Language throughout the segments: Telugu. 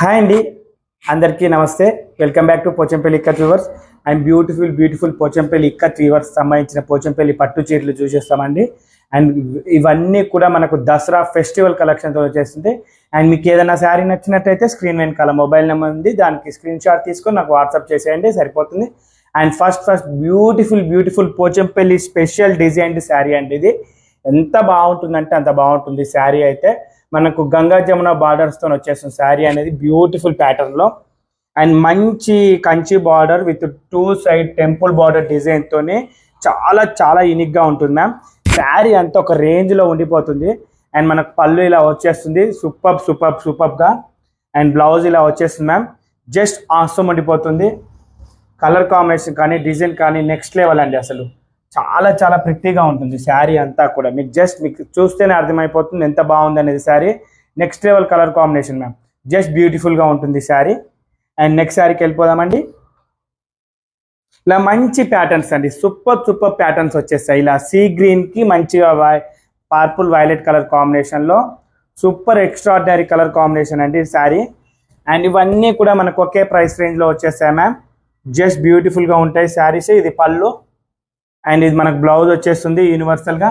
హాయ్ అండి. అందరికీ నమస్తే. Welcome back to Pochampally ikat viewers and beautiful beautiful Pochampally ikat viewers సంబంధించిన పోచంపల్లి పట్టు చీరలు చూసేస్తామండి. అండ్ ఇవన్నీ కూడా మనకు దసరా ఫెస్టివల్ కలెక్షన్తో వచ్చేస్తుంది అండ్ మీకు ఏదైనా శారీ నచ్చినట్టయితే స్క్రీన్ వెనకాల మొబైల్ నెంబర్ ఉంది. దానికి స్క్రీన్ షాట్ తీసుకొని నాకు వాట్సాప్ చేసేయండి సరిపోతుంది. And first first beautiful beautiful Pochampally special design sari అండి ఇది. ఎంత బాగుంటుందంటే అంత బాగుంటుంది శారీ అయితే. మనకు గంగా జమున బార్డర్స్తో వచ్చేస్తుంది శారీ అనేది బ్యూటిఫుల్ ప్యాటర్న్లో అండ్ మంచి Kanchi border with two side temple border డిజైన్తోనే చాలా చాలా యూనిక్గా ఉంటుంది మ్యామ్ శారీ అంతా ఒక రేంజ్లో ఉండిపోతుంది. అండ్ మనకు పళ్ళు ఇలా వచ్చేస్తుంది. సూపర్ సూపర్ సూపర్గా అండ్ బ్లౌజ్ ఇలా వచ్చేస్తుంది మ్యామ్ జస్ట్ ఆసం ఉండిపోతుంది. కలర్ కాంబినేషన్ కానీ డిజైన్ కానీ నెక్స్ట్ లెవెల్ అండి అసలు. చాలా చాలా ప్రతిగా ఉంటుంది శారీ అంతా కూడా. మీకు జస్ట్ మీకు చూస్తేనే అర్థమైపోతుంది ఎంత బాగుంది అనేది sari. Next level colour combination ma'am just బ్యూటిఫుల్గా ఉంటుంది శారీ. అండ్ నెక్స్ట్ శారీకి వెళ్ళిపోదామండి. ఇలా మంచి ప్యాటర్న్స్ అండి. సూపర్ సూపర్ ప్యాటర్న్స్ వచ్చేస్తాయి. ఇలా సీ గ్రీన్కి మంచిగా పర్పుల్ వైలెట్ కలర్ కాంబినేషన్లో సూపర్ ఎక్స్ట్రాడినరీ కలర్ కాంబినేషన్ అండి శారీ. అండ్ ఇవన్నీ కూడా మనకు ఒకే ప్రైస్ రేంజ్లో వచ్చేస్తాయి మ్యామ్ జస్ట్ బ్యూటిఫుల్గా ఉంటాయి శారీస్. ఇది పళ్ళు. అండ్ ఇది మనకు బ్లౌజ్ వచ్చేస్తుంది యూనివర్సల్గా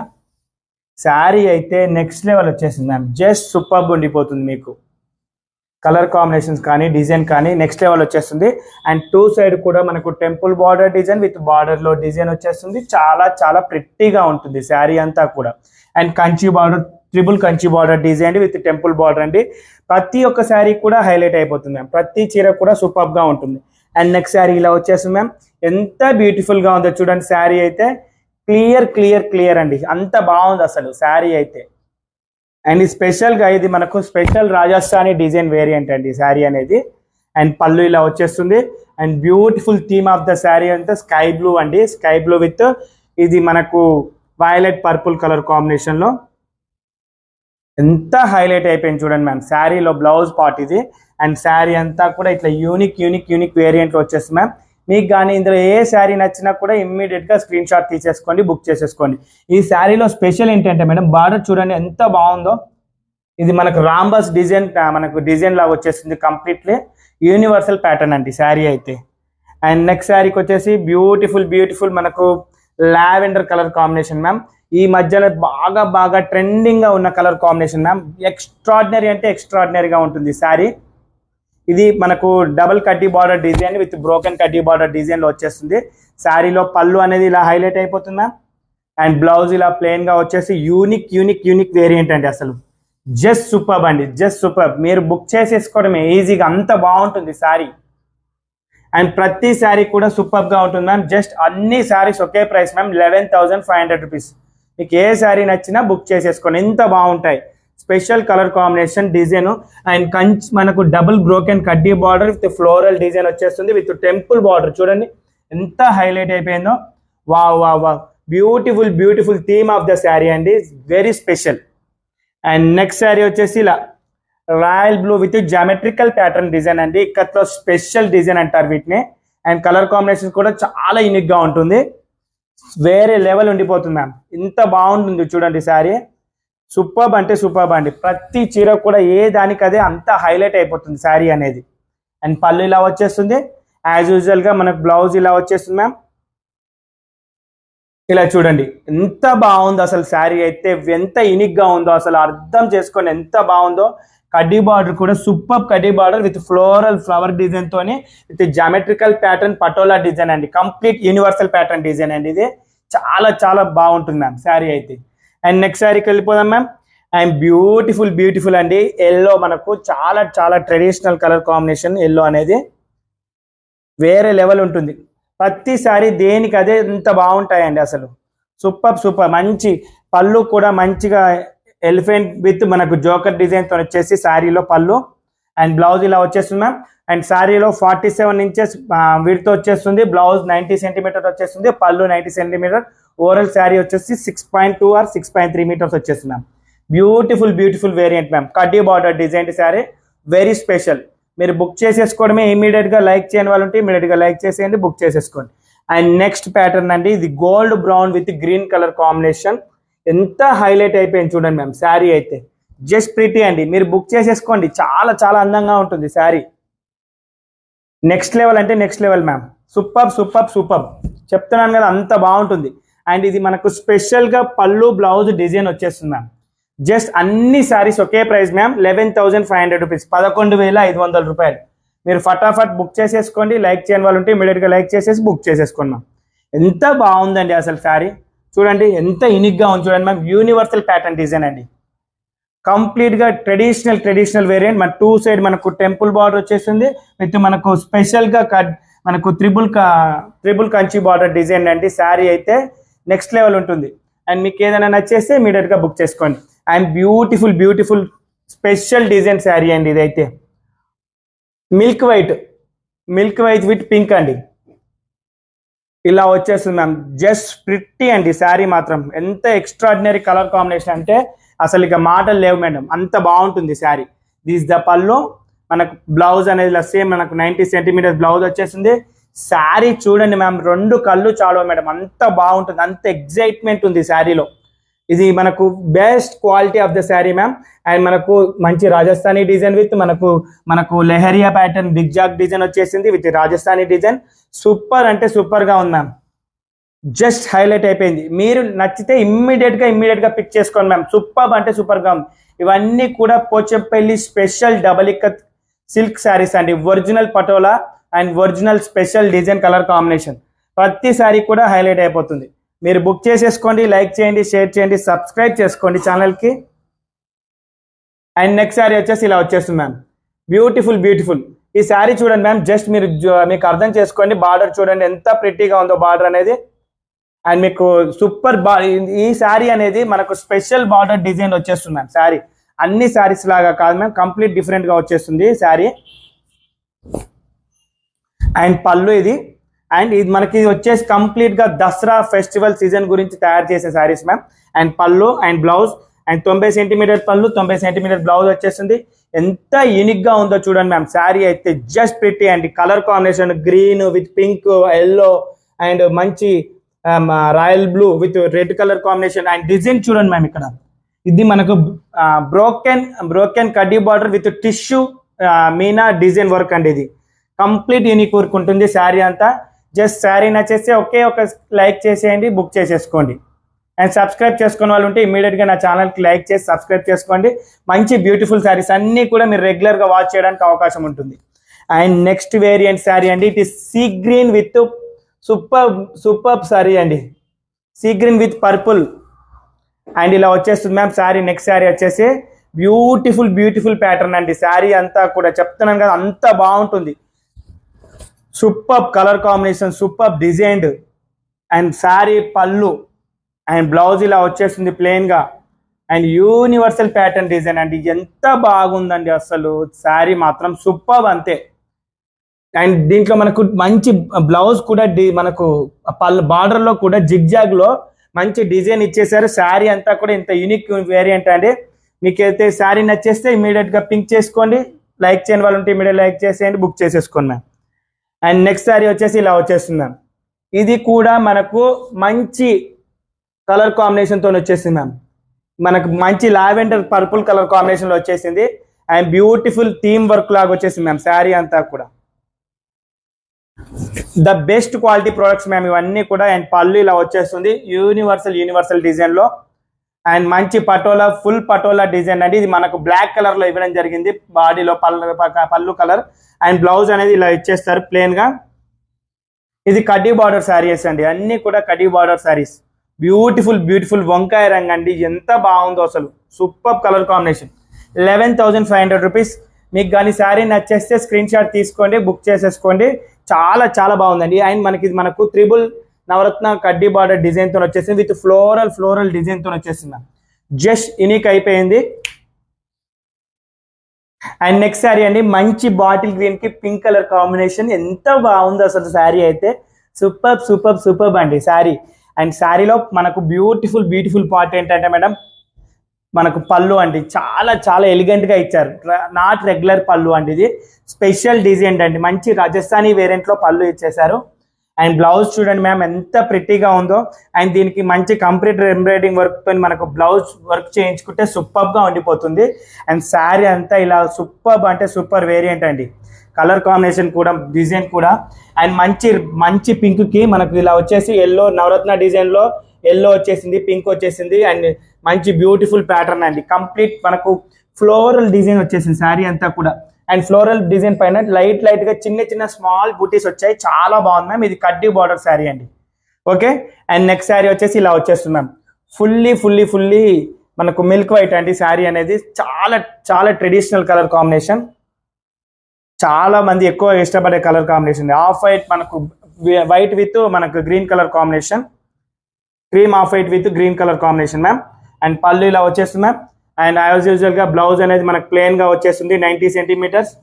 శారీ అయితే నెక్స్ట్ లెవెల్ వచ్చేసింది మ్యామ్ జస్ట్ సూపర్బ్ ఉండిపోతుంది మీకు. కలర్ కాంబినేషన్స్ కానీ డిజైన్ కానీ నెక్స్ట్ లెవెల్ వచ్చేస్తుంది. అండ్ టూ సైడ్ కూడా మనకు టెంపుల్ బార్డర్ డిజైన్ విత్ బార్డర్లో డిజైన్ వచ్చేస్తుంది. చాలా చాలా ప్రిట్టీగా ఉంటుంది శారీ అంతా కూడా. And Kanchi border triple Kanchi border design with temple border అండి. ప్రతి ఒక్క శారీ కూడా హైలైట్ అయిపోతుంది మ్యామ్ ప్రతి చీర కూడా సూపర్గా ఉంటుంది. అండ్ నెక్స్ట్ శారీ ఇలా వచ్చేస్తుంది మ్యామ్ ఎంత బ్యూటిఫుల్గా ఉందో చూడండి శారీ అయితే క్లియర్ క్లియర్ క్లియర్ అండి. అంత బాగుంది అసలు శారీ అయితే. అండ్ ఈ స్పెషల్గా ఇది మనకు స్పెషల్ రాజస్థానీ డిజైన్ వేరియంట్ అండి శారీ అనేది. అండ్ పళ్ళు ఇలా వచ్చేస్తుంది. And beautiful theme of the sari అంతా స్కై బ్లూ అండి. స్కై బ్లూ విత్ ఇది మనకు వైలెట్ పర్పుల్ కలర్ కాంబినేషన్లో ఎంత హైలైట్ అయిపోయింది చూడండి మ్యామ్ శారీలో బ్లౌజ్ పార్ట్ ఇది. అండ్ శారీ అంతా కూడా ఇట్లా యూనిక్ యూనిక్ యూనిక్ వేరియంట్లో వచ్చేసి మ్యామ్ మీకు కానీ ఇందులో ఏ శారీ నచ్చినా కూడా ఇమ్మీడియట్గా స్క్రీన్ షాట్ తీసేసుకోండి బుక్ చేసేసుకోండి. ఈ శారీలో స్పెషల్ ఏంటంటే మేడం బార్డర్ చూడండి ఎంత బాగుందో. ఇది మనకు రాంబస్ డిజైన్ మనకు డిజైన్ లాగా వచ్చేసింది కంప్లీట్లీ యూనివర్సల్ ప్యాటర్న్ అండి శారీ అయితే. అండ్ నెక్స్ట్ శారీకి వచ్చేసి బ్యూటిఫుల్ బ్యూటిఫుల్ మనకు లావెండర్ కలర్ కాంబినేషన్ మ్యామ్ ఈ మధ్యలో బాగా బాగా ట్రెండింగ్గా ఉన్న కలర్ కాంబినేషన్ మ్యామ్ ఎక్స్ట్రాడినరీ అంటే ఎక్స్ట్రాడినరీగా ఉంటుంది శారీ. ఇది మనకు డబుల్ కడ్డీ బార్డర్ డిజైన్ విత్ బ్రోకెన్ కడ్డీ బార్డర్ డిజైన్లో వచ్చేస్తుంది. శారీలో పళ్ళు అనేది ఇలా హైలైట్ అయిపోతుందా అండ్ బ్లౌజ్ ఇలా ప్లెయిన్గా వచ్చేసి యూనిక్ యూనిక్ యూనిక్ వేరియంట్ అండి అసలు. జస్ట్ సూపర్ అండి జస్ట్ సూపర్. మీరు బుక్ చేసేసుకోవడమే ఈజీగా అంత బాగుంటుంది శారీ. అండ్ ప్రతి శారీ కూడా సూపర్గా ఉంటుంది మ్యామ్. జస్ట్ అన్ని శారీస్ ఒకే price ma'am eleven thousand five hundred rupees మీకు ఏ శారీ నచ్చినా బుక్ చేసేసుకోండి ఎంత బాగుంటాయి. Special colour combination design and Kanchi మనకు డబుల్ బ్రోకెన్ కడ్డీ బార్డర్ విత్ ఫ్లోరల్ డిజైన్ వచ్చేస్తుంది విత్ టెంపుల్ బార్డర్. చూడండి ఎంత హైలైట్ అయిపోయిందో. వా వా వా beautiful beautiful theme of the sari అండి. Very special and next sari వచ్చేసి ఇలా royal blue with geometrical pattern design అండి. ఇక్కత్లో స్పెషల్ డిజైన్ అంటారు వీటిని. అండ్ కలర్ కాంబినేషన్ కూడా చాలా యూనిక్గా ఉంటుంది. వేరే లెవెల్ ఉండిపోతుంది మ్యామ్ ఇంత బాగుంటుంది చూడండి శారీ సూపర్బ్ అంటే సూపర్బ్ అండి. ప్రతి చీర కూడా ఏ దానికి అదే అంత హైలైట్ అయిపోతుంది శారీ అనేది. అండ్ పళ్ళు ఇలా వచ్చేస్తుంది. యాజ్ యూజువల్గా మనకు బ్లౌజ్ ఇలా వచ్చేస్తుంది మ్యామ్ ఇలా చూడండి. ఎంత బాగుందో అసలు శారీ అయితే. ఎంత యూనిక్గా ఉందో అసలు అర్థం చేసుకొని ఎంత బాగుందో. కడ్డీ బార్డర్ కూడా సూపర్ కడ్డీ border with floral flower design తోని with geometrical pattern patola design అండి. కంప్లీట్ యూనివర్సల్ ప్యాటర్న్ డిజైన్ అండి ఇది. చాలా చాలా బాగుంటుంది మ్యామ్ శారీ అయితే. అండ్ నెక్స్ట్ శారీకి వెళ్ళిపోదాం మ్యామ్ అండ్ బ్యూటిఫుల్ బ్యూటిఫుల్ అండి. ఎల్లో మనకు చాలా చాలా ట్రెడిషనల్ కలర్ కాంబినేషన్ ఎల్లో అనేది వేరే లెవెల్ ఉంటుంది. ప్రతి శారీ దేనికి అదే ఎంత బాగుంటాయండి అసలు. సూపర్ సూపర్ మంచి పళ్ళు కూడా మంచిగా ఎలిఫెంట్ విత్ మనకు జోకర్ డిజైన్తో వచ్చేసి శారీలో పళ్ళు. అండ్ బ్లౌజ్ ఇలా వచ్చేస్తుంది మ్యామ్ అండ్ శారీలో ఫార్టీ సెవెన్ ఇంచెస్ వీటితో వచ్చేస్తుంది. బ్లౌజ్ నైంటీ సెంటీమీటర్ వచ్చేస్తుంది. పళ్ళు నైంటీ సెంటీమీటర్ ఓవరాల్ శారీ వచ్చేసి six point two or six point three metres వచ్చేసి ma'am beautiful beautiful variant ma'am కడ్డీ border design sari very special మీరు బుక్ చేసేసుకోవడమే ఇమీడియట్గా లైక్ చేయని వాళ్ళు ఉంటే ఇమీడియట్గా లైక్ చేసేయండి బుక్ చేసేసుకోండి. అండ్ నెక్స్ట్ ప్యాటర్న్ అండి ఇది gold brown with green colour combination ఎంత హైలైట్ అయిపోయింది చూడండి మ్యామ్ శారీ అయితే. జస్ట్ ప్రిటీ అండి. మీరు బుక్ చేసేసుకోండి. చాలా చాలా అందంగా ఉంటుంది శారీ నెక్స్ట్ లెవెల్ అంటే next level ma'am super super super చెప్తున్నాను కదా అంత బాగుంటుంది. అండ్ ఇది మనకు స్పెషల్గా పళ్ళు బ్లౌజ్ డిజైన్ వచ్చేస్తుంది మ్యామ్ జస్ట్ అన్ని శారీస్ ఒకే price ma'am eleven thousand five hundred rupees పదకొండు వేల ఐదు వందల రూపాయలు. మీరు ఫటాఫట్ బుక్ చేసేసుకోండి. లైక్ చేయని వాళ్ళు ఉంటే ఇమీడియట్గా లైక్ చేసేసి బుక్ చేసేసుకోండి మ్యామ్ ఎంత బాగుందండి అసలు శారీ చూడండి ఎంత యూనిక్గా ఉంది చూడండి మ్యామ్ యూనివర్సల్ ప్యాటర్న్ డిజైన్ అండి. కంప్లీట్గా ట్రెడిషనల్ ట్రెడిషనల్ వేరియంట్ మన టూ సైడ్ మనకు టెంపుల్ బార్డర్ వచ్చేసింది విత్ మనకు స్పెషల్గా కట్ మనకు triple triple Kanchi border design అండి. శారీ అయితే నెక్స్ట్ లెవెల్ ఉంటుంది. అండ్ మీకు ఏదైనా నచ్చేస్తే ఇమీడియట్గా బుక్ చేసుకోండి. And beautiful beautiful special design sari అండి ఇదైతే. Milk white milk white with pink అండి. ఇలా వచ్చేస్తుంది మ్యామ్ జస్ట్ ప్రిట్టి అండి శారీ మాత్రం. ఎంత ఎక్స్ట్రాడినరీ కలర్ కాంబినేషన్ అంటే అసలు ఇక మాటలు లేవు మేడం అంత బాగుంటుంది శారీ దిస్ ద పళ్ళు మనకు బ్లౌజ్ అనేది ఇలా సేమ్ మనకు నైంటీ సెంటీమీటర్స్ బ్లౌజ్ వచ్చేసింది శారీ చూడండి మ్యామ్ రెండు కళ్ళు చాలు మేడం. అంత బాగుంటుంది అంత ఎగ్జైట్మెంట్ ఉంది శారీలో. ఇది మనకు best quality of the sari ma'am. And మనకు మంచి రాజస్థానీ డిజైన్ విత్ మనకు మనకు leheriya pattern big jack design వచ్చేసింది విత్ రాజస్థానీ డిజైన్. సూపర్ అంటే సూపర్గా ఉంది మ్యామ్. జస్ట్ హైలైట్ అయిపోయింది. మీరు నచ్చితే ఇమ్మీడియట్గా పిక్ చేసుకోండి మ్యామ్. సూపర్ అంటే సూపర్గా ఉంది. ఇవన్నీ కూడా Pochampally special double ikat silk sarees అండి. Original patola and original special design colour combination. ప్రతి కూడా హైలైట్ అయిపోతుంది. మీరు బుక్ చేసేసుకోండి లైక్ చేయండి షేర్ చేయండి సబ్స్క్రైబ్ చేసుకోండి ఛానల్కి. అండ్ నెక్స్ట్ శారీ వచ్చేసి ఇలా వచ్చేస్తుంది మ్యామ్. బ్యూటిఫుల్ బ్యూటిఫుల్ ఈ శారీ చూడండి మ్యామ్ జస్ట్ మీరు మీకు అర్థం చేసుకోండి బార్డర్ చూడండి ఎంత ప్రిటీగా ఉందో బార్డర్ అనేది. అండ్ మీకు సూపర్ బా ఈ శారీ అనేది మనకు స్పెషల్ బార్డర్ డిజైన్ వచ్చేస్తుంది మ్యామ్ శారీ అన్ని శారీస్ లాగా కాదు మ్యామ్ కంప్లీట్ డిఫరెంట్గా వచ్చేస్తుంది శారీ అండ్ పళ్ళు ఇది. అండ్ ఇది మనకి వచ్చేసి కంప్లీట్గా దసరా ఫెస్టివల్ సీజన్ గురించి తయారు చేసే శారీస్ మ్యామ్. అండ్ పళ్ళు అండ్ బ్లౌజ్. అండ్ తొంభై సెంటీమీటర్ పళ్ళు తొంభై సెంటీమీటర్ బ్లౌజ్ వచ్చేసింది ఎంత యూనిక్గా ఉందో చూడండి మ్యామ్. శారీ అయితే జస్ట్ పెట్టి and colour combination green with pink yellow and మంచి um, royal blue with red colour combination and design చూడండి మ్యామ్ ఇక్కడ. ఇది మనకు బ్రోకెన్ బ్రోకెన్ కడ్డీ border with tissue meena design work అండి ఇది. కంప్లీట్ యూనిక్ వర్క్ ఉంటుంది శారీ అంతా. జస్ట్ శారీ నచ్చేస్తే ఒకే ఒక లైక్ చేసేయండి బుక్ చేసేసుకోండి. అండ్ సబ్స్క్రైబ్ చేసుకున్న వాళ్ళు ఉంటే ఇమీడియట్గా నా ఛానల్కి లైక్ చేసి సబ్స్క్రైబ్ చేసుకోండి. మంచి బ్యూటిఫుల్ శారీస్ అన్నీ కూడా మీరు రెగ్యులర్గా వాచ్ చేయడానికి అవకాశం ఉంటుంది. అండ్ నెక్స్ట్ వేరియంట్ శారీ అండి it is sea green with super super sari అండి. Sea green with purple and ఇలా వచ్చేస్తుంది మ్యామ్ శారీ నెక్స్ట్ శారీ వచ్చేసి బ్యూటిఫుల్ బ్యూటిఫుల్ ప్యాటర్న్ అండి. శారీ అంతా కూడా చెప్తున్నాను కదా అంత బాగుంటుంది. Super colour combination super designed. And sari పళ్ళు అండ్ బ్లౌజ్ ఇలా వచ్చేస్తుంది ప్లెయిన్గా అండ్ యూనివర్సల్ ప్యాటర్న్ డిజైన్ అండి. ఎంత బాగుందండి అసలు. శారీ మాత్రం సూపర్ అంతే. అండ్ దీంట్లో మనకు మంచి బ్లౌజ్ కూడా డి- మనకు పల్ బార్డర్లో కూడా జిగ్జాగ్లో మంచి డిజైన్ ఇచ్చేసారు శారీ అంతా కూడా ఇంత యూనిక్ వేరియంట్ అండి. మీకైతే శారీ నచ్చేస్తే ఇమీడియట్గా పింక్ చేసుకోండి. లైక్ చేయని వాళ్ళు ఉంటే ఇమీడియట్ లైక్ చేసేయండి. బుక్ చేసేసుకోండి మ్యామ్ అండ్ నెక్స్ట్ శారీ వచ్చేసి ఇలా వచ్చేస్తుంది మ్యామ్. ఇది కూడా మనకు మంచి కలర్ కాంబినేషన్తో వచ్చేసింది మ్యామ్. మనకు మంచి లావెండర్ పర్పుల్ కలర్ కాంబినేషన్లో వచ్చేసింది. అండ్ బ్యూటిఫుల్ థీమ్ వర్క్ లాగా వచ్చేసింది మ్యామ్ శారీ అంతా కూడా. The best quality products ma'am ఇవన్నీ కూడా అండ్ పళ్ళు ఇలా వచ్చేస్తుంది. యూనివర్సల్ యూనివర్సల్ డిజైన్లో. అండ్ మంచి పటోలా ఫుల్ పటోలా డిజైన్ అండి. ఇది మనకు బ్లాక్ కలర్లో ఇవ్వడం జరిగింది. బాడీలో పళ్ళు పళ్ళు కలర్. అండ్ బ్లౌజ్ అనేది ఇలా ఇచ్చేస్తారు ప్లేన్గా. ఇది కడ్డీ బార్డర్ శారీస్ అండి. అన్ని కూడా కడ్డీ బార్డర్ శారీస్. బ్యూటిఫుల్ బ్యూటిఫుల్ వంకాయ రంగు అండి. ఎంత బాగుందో అసలు. Super colour combination. Eleven thousand five hundred rupees మీకు కానీ శారీ నచ్చేస్తే స్క్రీన్ షాట్ తీసుకోండి బుక్ చేసేసుకోండి. చాలా చాలా బాగుందండి. అండ్ మనకి ఇది మనకు త్రిబుల్ నవరత్న కడ్డీ బార్డర్ డిజైన్తో వచ్చేసింది. విత్ ఫ్లోరల్ ఫ్లోరల్ డిజైన్తో వచ్చేసింది జస్ట్ యూనిక్ అయిపోయింది. అండ్ నెక్స్ట్ శారీ అండి మంచి బాటిల్ గ్రీన్కి పింక్ కలర్ కాంబినేషన్ ఎంత బాగుందో అసలు శారీ అయితే. సూపర్ సూపర్ సూపర్ అండి శారీ అండ్ శారీలో మనకు బ్యూటిఫుల్ బ్యూటిఫుల్ పార్ట్ ఏంటంటే మేడం మనకు పళ్ళు అండి. చాలా చాలా ఎలిగెంట్గా ఇచ్చారు. నాట్ రెగ్యులర్ పళ్ళు అండి ఇది. స్పెషల్ డిజైన్ అండి. మంచి రాజస్థానీ వేరియంట్లో పళ్ళు ఇచ్చేసారు అండ్ బ్లౌజ్ చూడండి మ్యామ్ ఎంత ప్రిటీగా ఉందో. అండ్ దీనికి మంచి కంప్లీట్ ఎంబ్రాయిడింగ్ వర్క్తో మనకు బ్లౌజ్ వర్క్ చేయించుకుంటే సూపర్గా ఉండిపోతుంది. అండ్ శారీ అంతా ఇలా సూపర్ అంటే సూపర్ వేరియంట్ అండి. కలర్ కాంబినేషన్ కూడా డిజైన్ కూడా. అండ్ మంచి మంచి పింక్కి మనకు ఇలా వచ్చేసి ఎల్లో నవరత్న డిజైన్లో ఎల్లో వచ్చేసింది పింక్ వచ్చేసింది. అండ్ మంచి బ్యూటిఫుల్ ప్యాటర్న్ అండి. కంప్లీట్ మనకు ఫ్లోరల్ డిజైన్ వచ్చేసింది శారీ అంతా కూడా. అండ్ ఫ్లోరల్ డిజైన్ పైన లైట్ లైట్గా చిన్న చిన్న స్మాల్ బూటీస్ వచ్చాయి. చాలా బాగుంది మ్యామ్ ఇది కడ్డీ బార్డర్ శారీ అండి. ఓకే అండ్ నెక్స్ట్ శారీ వచ్చేసి ఇలా వచ్చేస్తుంది మ్యామ్ ఫుల్లీ ఫుల్లీ ఫుల్లీ మనకు మిల్క్ వైట్ అండి శారీ అనేది. చాలా చాలా ట్రెడిషనల్ కలర్ కాంబినేషన్ చాలా మంది ఎక్కువ ఇష్టపడే కలర్ కాంబినేషన్ ఆఫ్ వైట్ మనకు వైట్ విత్ మనకు green colour combination cream off white with green colour combination ma'am and పళ్ళు ఇలా వచ్చేస్తుంది మ్యామ్ అండ్ యాజ్ యూజువల్గా బ్లౌజ్ అనేది మనకు ప్లెయిన్గా వచ్చేస్తుంది నైంటీ సెంటీమీటర్స్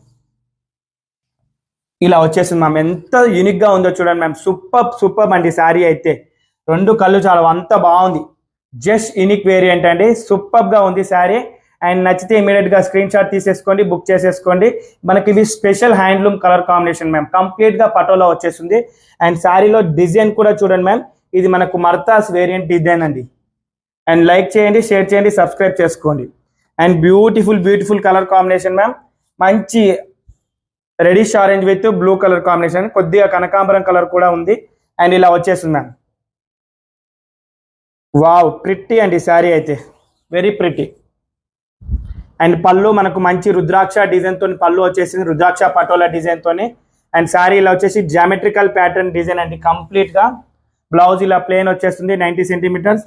ఇలా వచ్చేస్తుంది మ్యామ్ ఎంత యూనిక్గా ఉందో చూడండి మ్యామ్ సూపర్ సూపర్ అండి శారీ అయితే. రెండు కళ్ళు చాలా అంత బాగుంది. జస్ట్ యూనిక్ వేరియంట్ అండి. సూపర్గా ఉంది శారీ అండ్ నచ్చితే ఇమీడియట్గా స్క్రీన్ షాట్ తీసేసుకోండి బుక్ చేసేసుకోండి. మనకి ఇది special handloom colour combination ma'am కంప్లీట్గా పటోలా వచ్చేస్తుంది. అండ్ శారీలో డిజైన్ కూడా చూడండి మ్యామ్ ఇది మనకు మర్తాస్ వేరియంట్ డిజైన్ అండి. అండ్ లైక్ చేయండి షేర్ చేయండి సబ్స్క్రైబ్ చేసుకోండి. And beautiful beautiful colour combination ma'am మంచి reddish orange with blue colour combination కొద్దిగా కనకాంబరం కలర్ కూడా ఉంది. అండ్ ఇలా వచ్చేసింది మ్యామ్ వావ్ ప్రిట్టి అండి శారీ అయితే. వెరీ ప్రిట్టి అండ్ పళ్ళు మనకు మంచి రుద్రాక్ష డిజైన్ తోని పళ్ళు వచ్చేసింది. రుద్రాక్ష పటోలా డిజైన్ తోని. అండ్ శారీ ఇలా వచ్చేసి జామెట్రికల్ ప్యాటర్న్ డిజైన్ అండి. కంప్లీట్గా బ్లౌజ్ ఇలా ప్లేన్ వచ్చేస్తుంది నైంటీ సెంటీమీటర్స్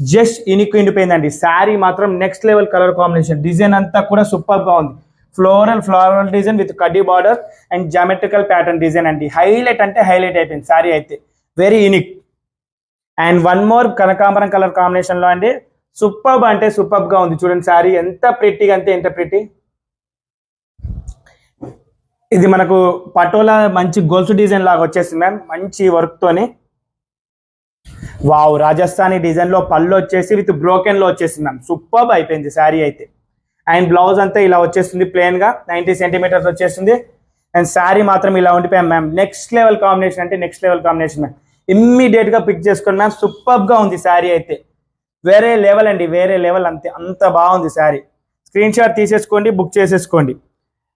జస్ట్ ఇనికి ఎండిపోయిందండి. శారీ మాత్రం next level colour combination design అంతా కూడా సూపర్గా ఉంది. ఫ్లోరల్ ఫ్లోరల్ డిజైన్ విత్ కడ్డీ border and geometrical pattern design అండి. హైలైట్ అంటే హైలైట్ అయిపోయింది శారీ అయితే. Very unique and one more కనకాంబరం కలర్ కాంబినేషన్లో అండి. సూపర్బ్ అంటే సూపర్బ్గా ఉంది. చూడండి శారీ ఎంత ప్రిట్టిగా అంటే ఎంత ప్రిట్టి ఇది మనకు పటోలా మంచి గొలుసు డిజైన్ లాగా వచ్చేసింది మ్యామ్ మంచి వర్క్తోని వావ్ రాజస్థానీ డిజైన్లో పళ్ళు వచ్చేసి విత్ బ్రోకెన్లో వచ్చేసింది మ్యామ్. సూపర్బ్ అయిపోయింది శారీ అయితే. అండ్ బ్లౌజ్ అంతా ఇలా వచ్చేస్తుంది ప్లెయిన్గా నైంటీ నైన్టీ సెంటీమీటర్స్ వచ్చేస్తుంది. అండ్ శారీ మాత్రం ఇలా ఉండిపోయాం మ్యామ్. నెక్స్ట్ లెవెల్ కాంబినేషన్ అంటే నెక్స్ట్ లెవెల్ కాంబినేషన్ మ్యామ్. ఇమ్మీడియట్గా పిక్ చేసుకోండి మ్యామ్ సూపర్బ్ ఉంది శారీ అయితే. వేరే లెవెల్ అండి వేరే లెవెల్ అంతే. అంత బాగుంది శారీ. స్క్రీన్ షాట్ తీసేసుకోండి బుక్ చేసేసుకోండి.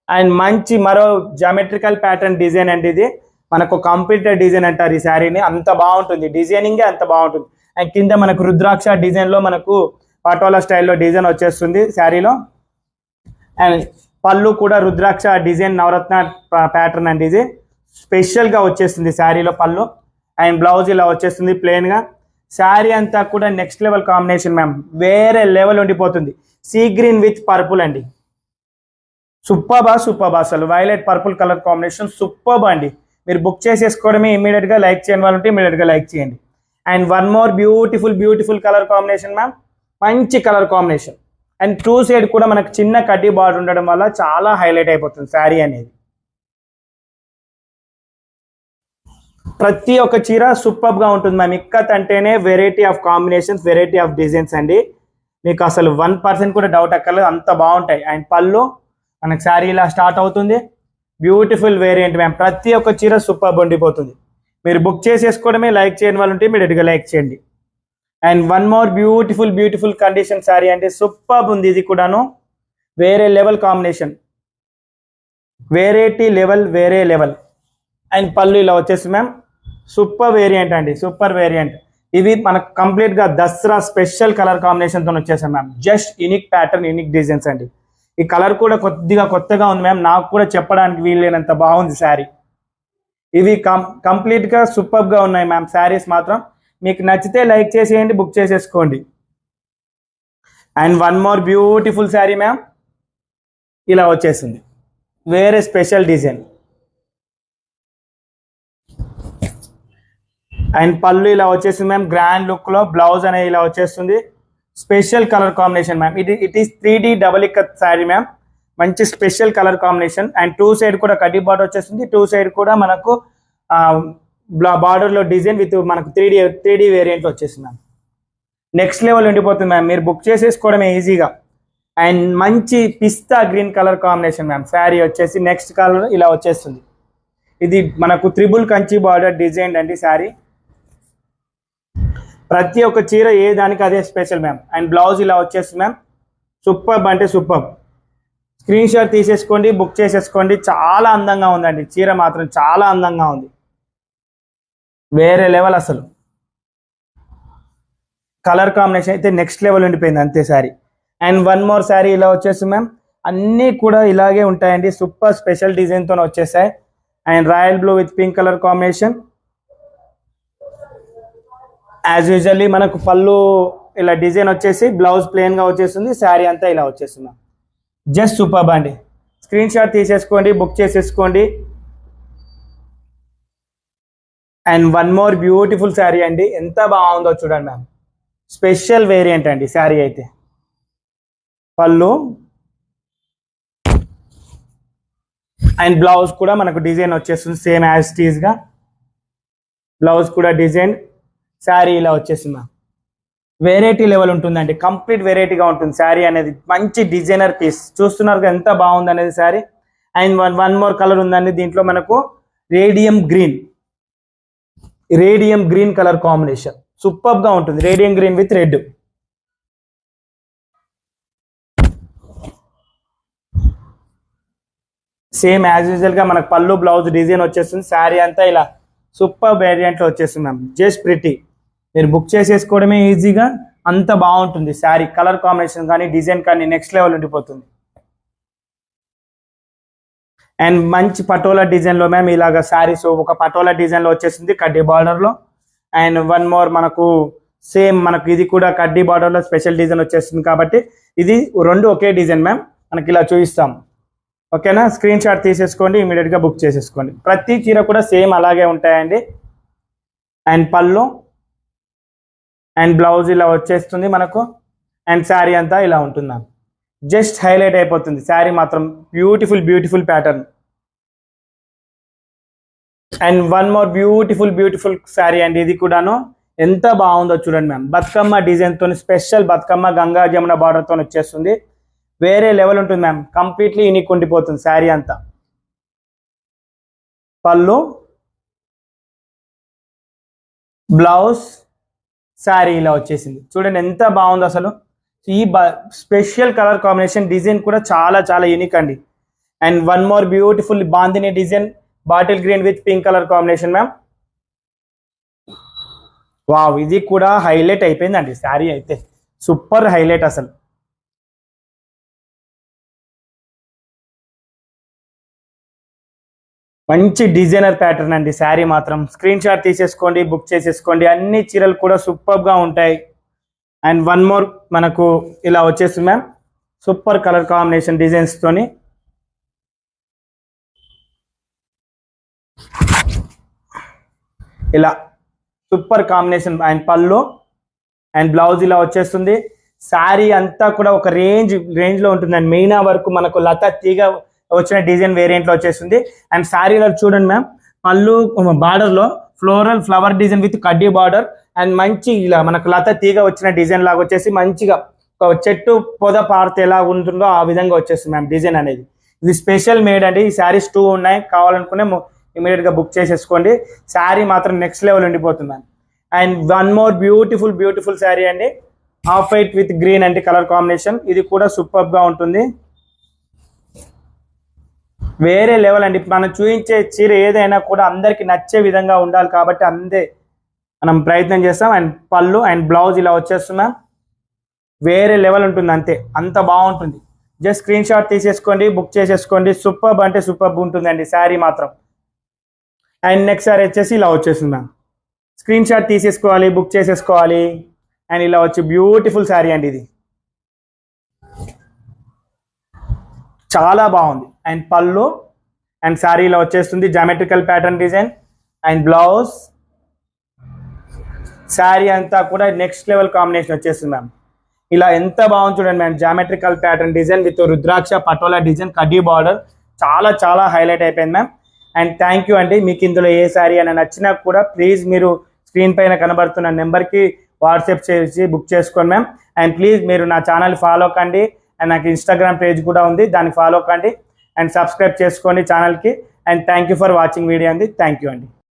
అండ్ మంచి మరో జామెట్రికల్ ప్యాటర్న్ డిజైన్ అండి ఇది. మనకు కంప్యూటర్ డిజైన్ అంటారు ఈ శారీని. అంత బాగుంటుంది. డిజైనింగే అంత బాగుంటుంది. అండ్ కింద మనకు రుద్రాక్ష డిజైన్లో మనకు పటోలా స్టైల్లో డిజైన్ వచ్చేస్తుంది శారీలో. అండ్ పళ్ళు కూడా రుద్రాక్ష డిజైన్ నవరత్న ప్యాటర్న్ అండి ఇది. స్పెషల్గా వచ్చేస్తుంది శారీలో పళ్ళు. అండ్ బ్లౌజ్ ఇలా వచ్చేస్తుంది ప్లెయిన్గా శారీ అంతా కూడా నెక్స్ట్ లెవెల్ కాంబినేషన్ మ్యామ్ వేరే లెవెల్ ఉండిపోతుంది. సీ గ్రీన్ విత్ పర్పుల్ అండి. సూపర్బా సూపర్బా అసలు వైలెట్ పర్పుల్ కలర్ కాంబినేషన్ సూపర్బా అండి. మీరు బుక్ చేసేసుకోవడమే ఇమీడియట్గా లైక్ చేయని వాళ్ళు ఉంటే ఇమీడియట్గా లైక్ చేయండి. And one more beautiful beautiful colour combination ma'am మంచి colour combination and two side కూడా మనకు చిన్న కడ్డీ బార్డర్ ఉండడం వల్ల చాలా హైలైట్ అయిపోతుంది శారీ అనేది. ప్రతి ఒక్క చీర సూపర్గా ఉంటుంది మ్యామ్ ఇక్కత్ అంటేనే variety of combinations variety of designs అండి. మీకు అసలు వన్ పర్సెంట్ కూడా డౌట్ అక్కర్లేదు అంత బాగుంటాయి. అండ్ పళ్ళు మనకు శారీ ఇలా స్టార్ట్ అవుతుంది. Beautiful variant ma'am. ప్రతి ఒక్క చీర సూపర్ ఉండిపోతుంది మీరు బుక్ చేసేసుకోవడమే లైక్ చేయని వాళ్ళు ఉంటే ఇమీడియట్గా లైక్ చేయండి. And one more beautiful beautiful condition sari అంటే సూపర్ ఉంది ఇది కూడాను. వేరే లెవెల్ కాంబినేషన్. వేరేటీ లెవెల్ వేరే లెవెల్. అండ్ పళ్ళు ఇలా వచ్చేసి మ్యామ్ సూపర్ వేరియంట్ అండి సూపర్ వేరియంట్. ఇవి మనకు కంప్లీట్గా దసరా స్పెషల్ కలర్ కాంబినేషన్తో వచ్చేసాం ma'am. Just unique pattern unique designs అండి. ఈ కలర్ కూడా కొద్దిగా కొత్తగా ఉంది మ్యామ్. నాకు కూడా చెప్పడానికి వీల్లేనంత బాగుంది శారీ. ఇవి కం కంప్లీట్గా సూపర్గా ఉన్నాయి మ్యామ్ శారీస్ మాత్రం. మీకు నచ్చితే లైక్ చేసేయండి బుక్ చేసేసుకోండి. And one more beautiful sari ma'am. ఇలా వచ్చేసింది. వేరే స్పెషల్ డిజైన్. అండ్ పళ్ళు ఇలా వచ్చేసింది మ్యామ్. గ్రాండ్ లుక్లో బ్లౌజ్ అనేది ఇలా వచ్చేస్తుంది. స్పెషల్ కలర్ కాంబినేషన్ మ్యామ్ ఇది it is three D double ఇక్క శారీ మ్యామ్ మంచి special colour combination. And two side కూడా కడ్డీ బార్డర్ వచ్చేస్తుంది. టూ సైడ్ కూడా మనకు బార్డర్లో డిజైన్ విత్ మనకు three D three D variant వచ్చేసింది మ్యామ్ నెక్స్ట్ లెవెల్ ఉండిపోతుంది మ్యామ్ మీరు బుక్ చేసేసుకోవడమే ఈజీగా అండ్ మంచి పిస్తా green colour combination ma'am sari వచ్చేసి నెక్స్ట్ కలర్ ఇలా వచ్చేస్తుంది. ఇది మనకు త్రిబుల్ కంచి బార్డర్ డిజైన్ అండి శారీ ప్రతి ఒక్క చీర ఏ దానికి అదే స్పెషల్ మ్యామ్ అండ్ బ్లౌజ్ ఇలా వచ్చేస్తుంది మ్యామ్ సూపర్ అంటే సూపర్ స్క్రీన్ షాట్ తీసేసుకోండి బుక్ చేసేసుకోండి. చాలా అందంగా ఉందండి. చీర మాత్రం చాలా అందంగా ఉంది. వేరే లెవెల్ అసలు. కలర్ కాంబినేషన్ అయితే నెక్స్ట్ లెవెల్ ఉండిపోయింది అంతే sari and one more sari ఇలా వచ్చేసి మ్యామ్ అన్నీ కూడా ఇలాగే ఉంటాయండి. సూపర్ స్పెషల్ డిజైన్తో వచ్చేసాయి. And royal blue with pink colour combination as usually మనకు పళ్ళు ఇలా డిజైన్ వచ్చేసి బ్లౌజ్ ప్లెయిన్గా వచ్చేస్తుంది శారీ అంతా ఇలా వచ్చేస్తుంది జస్ట్ సూపర్ అండి. స్క్రీన్ షాట్ తీసేసుకోండి బుక్ చేసేసుకోండి. And one more beautiful sari అండి. ఎంత బాగుందో చూడండి మ్యామ్ స్పెషల్ వేరియంట్ అండి శారీ అయితే. పళ్ళు. అండ్ బ్లౌజ్ కూడా మనకు డిజైన్ వచ్చేస్తుంది సేమ్ యాజ్ టీజ్గా బ్లౌజ్ కూడా డిజైన్. శారీ ఇలా వచ్చేసింది మ్యామ్. వెరైటీ లెవెల్ ఉంటుందండి. కంప్లీట్ వెరైటీగా ఉంటుంది. శారీ అనేది మంచి డిజైనర్ పీస్ చూస్తున్నారు ఎంత బాగుంది అనేది sari. And one one more colour ఉందండి. దీంట్లో మనకు radium green radium green colour combination సూపర్గా ఉంటుంది. Radium green with red same as యూజువల్గా మనకు పళ్ళు బ్లౌజ్ డిజైన్ వచ్చేస్తుంది. శారీ అంతా ఇలా సూపర్ వేరియంట్లో వచ్చేస్తుంది మ్యామ్. జస్ట్ ప్రిటీ మీరు బుక్ చేసేసుకోవడమే ఈజీగా అంత బాగుంటుంది. శారీ కలర్ కాంబినేషన్ కానీ డిజైన్ కానీ నెక్స్ట్ లెవెల్ ఉండిపోతుంది అండ్ మంచి పటోలా డిజైన్లో మ్యామ్ ఇలాగ శారీస్ ఒక పటోలా డిజైన్లో వచ్చేసింది కడ్డీ బార్డర్లో అండ్ వన్ మోర్ మనకు సేమ్ మనకు ఇది కూడా కడ్డీ బార్డర్లో స్పెషల్ డిజైన్ వచ్చేస్తుంది కాబట్టి ఇది రెండు ఒకే డిజైన్ మ్యామ్ మనకి ఇలా చూపిస్తాం. ఓకేనా? స్క్రీన్ షాట్ తీసేసుకోండి ఇమీడియట్గా బుక్ చేసేసుకోండి. ప్రతి చీర కూడా సేమ్ అలాగే ఉంటాయండి. అండ్ పళ్ళు అండ్ బ్లౌజ్ ఇలా వచ్చేస్తుంది మనకు. అండ్ శారీ అంతా ఇలా ఉంటుంది? మ్యామ్ జస్ట్ హైలైట్ అయిపోతుంది. శారీ మాత్రం beautiful beautiful pattern and one more beautiful beautiful sari అండి. ఇది కూడాను ఎంత బాగుందో చూడండి మ్యామ్ బతుకమ్మ డిజైన్తో స్పెషల్ బతుకమ్మ గంగా జమున బార్డర్తో వచ్చేస్తుంది. వేరే లెవెల్ ఉంటుంది మ్యామ్ కంప్లీట్లీ యూనిక్ ఉండిపోతుంది శారీ అంతా. పళ్ళు బ్లౌజ్ శారీ ఇలా వచ్చేసింది. చూడండి ఎంత బాగుంది అసలు. ఈ స్పెషల్ కలర్ కాంబినేషన్ డిజైన్ కూడా చాలా చాలా యూనిక్ అండి. And one more beautiful bandhani design bottle green with pink colour combination ma'am. Wow ఇది కూడా హైలైట్ అయిపోయిందండి శారీ అయితే. సూపర్ హైలైట్ అసలు. మంచి డిజైనర్ ప్యాటర్న్ అండి. శారీ మాత్రం. స్క్రీన్ షాట్ తీసేసుకోండి బుక్ చేసేసుకోండి. అన్ని చీరలు కూడా సూపర్గా ఉంటాయి. అండ్ వన్ మోర్ మనకు ఇలా వచ్చేస్తుంది మ్యామ్ సూపర్ కలర్ కాంబినేషన్ డిజైన్స్తోని ఇలా సూపర్ కాంబినేషన్ అండ్ పళ్ళు అండ్ బ్లౌజ్ ఇలా వచ్చేస్తుంది. శారీ అంతా కూడా ఒక రేంజ్ రేంజ్లో ఉంటుందండి. మెయినా వరకు మనకు లత తీగ వచ్చిన డిజైన్ వేరియంట్లో వచ్చేసింది. అండ్ శారీలో చూడండి మ్యామ్ పళ్ళు బార్డర్లో ఫ్లోరల్ ఫ్లవర్ డిజైన్ విత్ కడ్డీ బార్డర్ అండ్ మంచి ఇలా మనకు లత తీగ వచ్చిన డిజైన్ లాగా వచ్చేసి మంచిగా ఒక చెట్టు పొద పారితే ఎలా ఉంటుందో ఆ విధంగా వచ్చేస్తుంది మ్యామ్ డిజైన్ అనేది. ఇది స్పెషల్ మేడ్ అండి. ఈ శారీస్ టూ ఉన్నాయి. కావాలనుకునే ఇమీడియట్గా బుక్ చేసేసుకోండి. శారీ మాత్రం నెక్స్ట్ లెవెల్ ఉండిపోతుంది ma'am and one more beautiful beautiful sari అండి. ఆఫ్ వైట్ విత్ గ్రీన్ అంటే కలర్ కాంబినేషన్ ఇది కూడా సూపర్గా ఉంటుంది. వేరే లెవెల్ అండి. మనం చూపించే చీర ఏదైనా కూడా అందరికి నచ్చే విధంగా ఉండాలి కాబట్టి అందే మనం ప్రయత్నం చేస్తాం. అండ్ పళ్ళు అండ్ బ్లౌజ్ ఇలా వచ్చేస్తున్నాం. వేరే లెవెల్ ఉంటుంది అంతే. అంత బాగుంటుంది. జస్ట్ స్క్రీన్ షాట్ తీసేసుకోండి బుక్ చేసేసుకోండి. సూపర్బ్ అంటే సూపర్బ్ ఉంటుందండి. శారీ మాత్రం. అండ్ నెక్స్ట్ సారీ వచ్చేసి ఇలా వచ్చేస్తుంది. స్క్రీన్ షాట్ తీసేసుకోవాలి బుక్ చేసేసుకోవాలి. అండ్ ఇలా వచ్చి బ్యూటిఫుల్ శారీ అండి ఇది. చాలా బాగుంది. అండ్ పళ్ళు అండ్ శారీలో వచ్చేస్తుంది. Geometrical pattern design and blouse sari అంతా కూడా నెక్స్ట్ లెవెల్ కాంబినేషన్ వచ్చేస్తుంది మ్యామ్ ఇలా ఎంత బాగుంది చూడండి ma'am geometrical pattern design with rudraksha patola design కడ్డీ బార్డర్ చాలా చాలా హైలైట్ అయిపోయింది మ్యామ్ అండ్ థ్యాంక్ యూ అండి. మీకు ఇందులో ఏ శారీ అని నచ్చినా కూడా ప్లీజ్ మీరు స్క్రీన్ పైన కనబడుతున్న నెంబర్కి వాట్సాప్ చేసి బుక్ చేసుకోండి మ్యామ్ అండ్ ప్లీజ్ మీరు నా ఛానల్ ఫాలో కండి. అండ్ నాకు ఇన్స్టాగ్రామ్ పేజ్ కూడా ఉంది. దాన్ని ఫాలో కండి. అండ్ సబ్స్క్రైబ్ చేసుకోండి ఛానల్కి and thank you for watching video అండి. థ్యాంక్ యూ అండి.